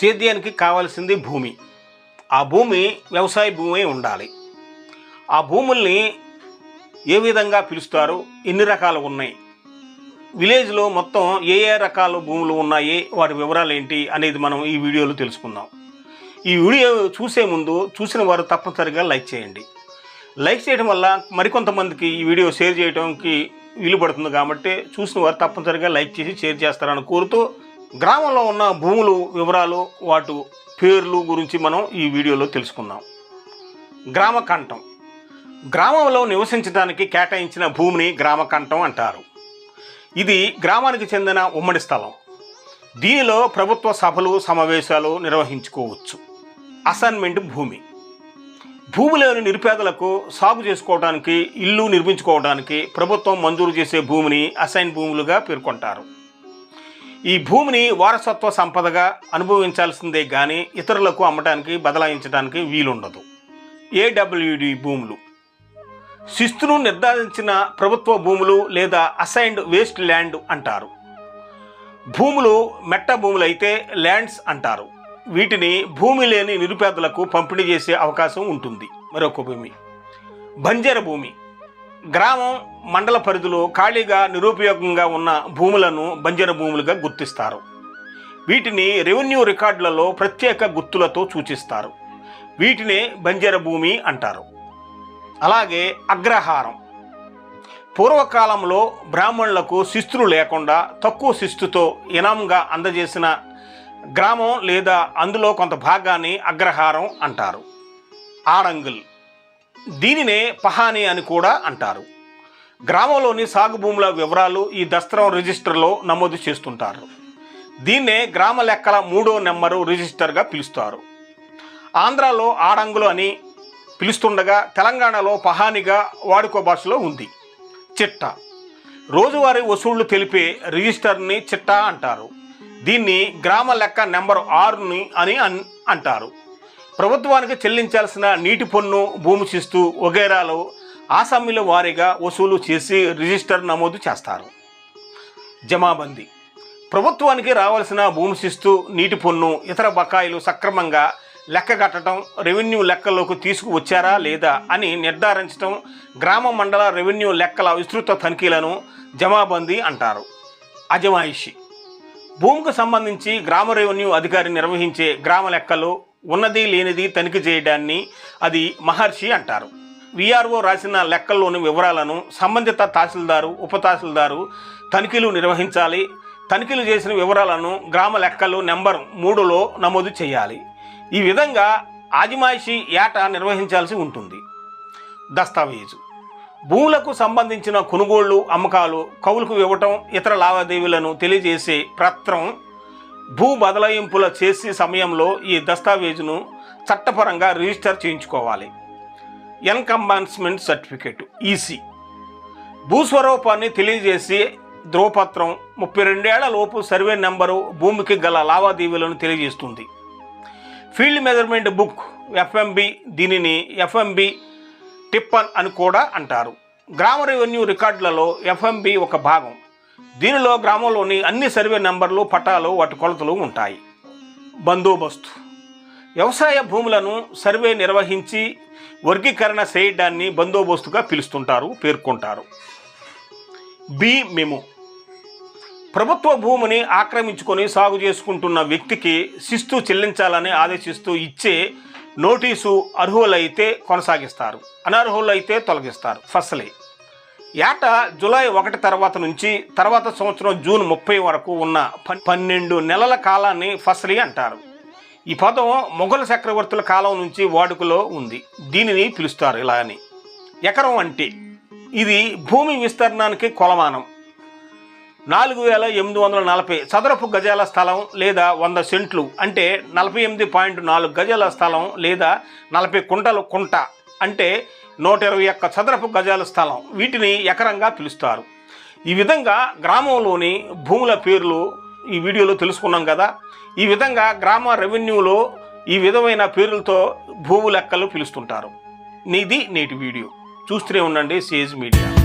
సేద్యానికి కావాల్సింది భూమి. ఆ భూమి వ్యవసాయ భూమి ఉండాలి. ఆ భూముల్ని ఏ విధంగా పిలుస్తారు? ఎన్ని రకాలు ఉన్నాయి? విలేజ్లో మొత్తం ఏ ఏ రకాల భూములు ఉన్నాయి? వాటి వివరాలు ఏంటి? అనేది మనం ఈ వీడియోలో తెలుసుకుందాం. ఈ వీడియో చూసే ముందు చూసిన వారు తప్పనిసరిగా లైక్ చేయండి. లైక్ చేయడం వల్ల మరికొంతమందికి ఈ వీడియో షేర్ చేయడానికి వీలు పడుతుంది కాబట్టి చూసిన వారు తప్పనిసరిగా లైక్ చేసి షేర్ చేస్తారని కోరుతూ గ్రామంలో ఉన్న భూములు వివరాలు వాటి పేర్లు గురించి మనం ఈ వీడియోలో తెలుసుకుందాం. గ్రామ కంఠం గ్రామంలో నివసించడానికి కేటాయించిన భూమిని గ్రామ కంఠం అంటారు. ఇది గ్రామానికి చెందిన ఉమ్మడి స్థలం. దీనిలో ప్రభుత్వ సభలు సమావేశాలు నిర్వహించుకోవచ్చు. అసైన్మెంట్ భూమి. భూమిలోని నిరుపేదలకు సాగు చేసుకోవడానికి ఇల్లు నిర్మించుకోవడానికి ప్రభుత్వం మంజూరు చేసే భూమిని అసైన్ భూములుగా పేర్కొంటారు. ఈ భూమిని వారసత్వ సంపదగా అనుభవించాల్సిందే కానీ ఇతరులకు అమ్మటానికి బదలాయించడానికి వీలుండదు. ఏడబ్ల్యూడి భూములు. శిస్తును నిర్ధారించిన ప్రభుత్వ భూములు లేదా అసైన్డ్ వేస్ట్ ల్యాండ్ అంటారు. భూములు మెట్ట భూములైతే ల్యాండ్స్ అంటారు. వీటిని భూమి లేని నిరుపేదలకు పంపిణీ చేసే అవకాశం ఉంటుంది. మరొక భూమి. బంజర భూమి. గ్రామం మండల పరిధిలో ఖాళీగా నిరుపయోగంగా ఉన్న భూములను బంజర భూములుగా గుర్తిస్తారు. వీటిని రెవెన్యూ రికార్డులలో ప్రత్యేక గుర్తులతో సూచిస్తారు. వీటినే బంజర భూమి అంటారు. అలాగే అగ్రహారం. పూర్వకాలంలో బ్రాహ్మణులకు శిస్తులు లేకుండా తక్కువ శిస్తుతో ఇనాంగా అందజేసిన గ్రామం లేదా అందులో కొంత భాగాన్ని అగ్రహారం అంటారు. ఆడంగుల్. దీనినే పహానీ అని కూడా అంటారు. గ్రామంలోని సాగు భూముల వివరాలు ఈ దస్త్రం రిజిస్టర్లో నమోదు చేస్తుంటారు. దీన్నే గ్రామ లెక్కల మూడో నెంబరు రిజిస్టర్గా పిలుస్తారు. ఆంధ్రాలో ఆడంగులు అని పిలుస్తుండగా తెలంగాణలో పహానిగా వాడుకో భాషలో ఉంది. చిట్ట. రోజువారీ వసూళ్ళు తెలిపే రిజిస్టర్ని చిట్టా అంటారు. దీన్ని గ్రామ లెక్క నెంబర్ ఆరుని అని అన్- అంటారు. ప్రభుత్వానికి చెల్లించాల్సిన నీటి పన్ను భూమి శిస్తు వగైరాలు ఆసామీల వారీగా వసూలు చేసి రిజిస్టర్ నమోదు చేస్తారు. జమాబందీ. ప్రభుత్వానికి రావాల్సిన భూమి శిస్తు నీటి పన్ను ఇతర బకాయిలు సక్రమంగా లెక్క కట్టడం రెవెన్యూ లెక్కల్లోకి తీసుకువచ్చారా లేదా అని నిర్ధారించడం గ్రామ మండల రెవెన్యూ లెక్కల విస్తృత తనిఖీలను జమాబందీ అంటారు. అజమాయిషి. భూమికి సంబంధించి గ్రామ రెవెన్యూ అధికారి నిర్వహించే గ్రామ లెక్కలు ఉన్నది లేనిది తనిఖీ చేయడాన్ని అది మహర్షి అంటారు. విఆర్ఓ రాసిన లెక్కల్లోని వివరాలను సంబంధిత తహసీల్దారు ఉప తహసీల్దారు తనిఖీలు నిర్వహించాలి. తనిఖీలు చేసిన వివరాలను గ్రామ లెక్కలు నెంబర్ మూడులో నమోదు చేయాలి. ఈ విధంగా ఆజిమాయిషి ఏట నిర్వహించాల్సి ఉంటుంది. దస్తావేజు. భూములకు సంబంధించిన కొనుగోళ్ళు అమ్మకాలు కౌలుకు ఇవ్వటం ఇతర లావాదేవీలను తెలియజేసే పత్రం భూ బదలాయింపుల చేసే సమయంలో ఈ దస్తావేజును చట్టపరంగా రిజిస్టర్ చేయించుకోవాలి. ఎన్కంబాన్స్మెంట్ సర్టిఫికేట్ ఈసీ. భూస్వరూపాన్ని తెలియజేసి ధ్రువపత్రం ముప్పై రెండేళ్ళ లోపు సర్వే నెంబరు భూమికి గల లావాదేవీలను తెలియజేస్తుంది. ఫీల్డ్ మెజర్మెంట్ బుక్ ఎఫ్ఎంబి దీనిని ఎఫ్ఎంబి టిప్పన్ అని కూడా అంటారు. గ్రామ రెవెన్యూ రికార్డులలో ఎఫ్ఎంబి ఒక భాగం. దీనిలో గ్రామంలోని అన్ని సర్వే నెంబర్లు పటాలు వాటి కొలతలు ఉంటాయి. బందోబస్తు. వ్యవసాయ భూములను సర్వే నిర్వహించి వర్గీకరణ చేయడాన్ని బందోబస్తుగా పిలుస్తుంటారు పేర్కొంటారు. B memo. ప్రభుత్వ భూమిని ఆక్రమించుకొని సాగు చేసుకుంటున్న వ్యక్తికి శిస్తు చెల్లించాలని ఆదేశిస్తూ ఇచ్చే నోటీసు అర్హులైతే కొనసాగిస్తారు. అనర్హులైతే తొలగిస్తారు. ఫసలే. ఏటా జూలై ఒకటి తర్వాత నుంచి తర్వాత సంవత్సరం జూన్ ముప్పై వరకు ఉన్న పన్నెండు నెలల కాలాన్ని ఫస్లీ అంటారు. ఈ పదం మొఘల్ చక్రవర్తుల కాలం నుంచి వాడుకలో ఉంది. దీనిని పిలుస్తారు ఇలా అని ఎకరం అంటే ఇది భూమి విస్తీర్ణానికి కొలమానం. నాలుగు వేల ఎనిమిది వందల నలభై చదరపు గజాల స్థలం లేదా వంద సెంట్లు అంటే నలభై ఎనిమిది పాయింట్ నాలుగు గజాల స్థలం లేదా నలభై కుంటలు కుంట అంటే నూట ఇరవై ఒక్క చదరపు గజాల స్థలం. వీటిని ఎకరంగా పిలుస్తారు. ఈ విధంగా గ్రామంలోని భూముల పేర్లు ఈ వీడియోలో తెలుసుకున్నాం కదా. ఈ విధంగా గ్రామ రెవెన్యూలో ఈ విధమైన పేర్లతో భూము లెక్కలు పిలుస్తుంటారు. నీది నేటి వీడియో. చూస్తూనే ఉండండి సేజ్ మీడియా.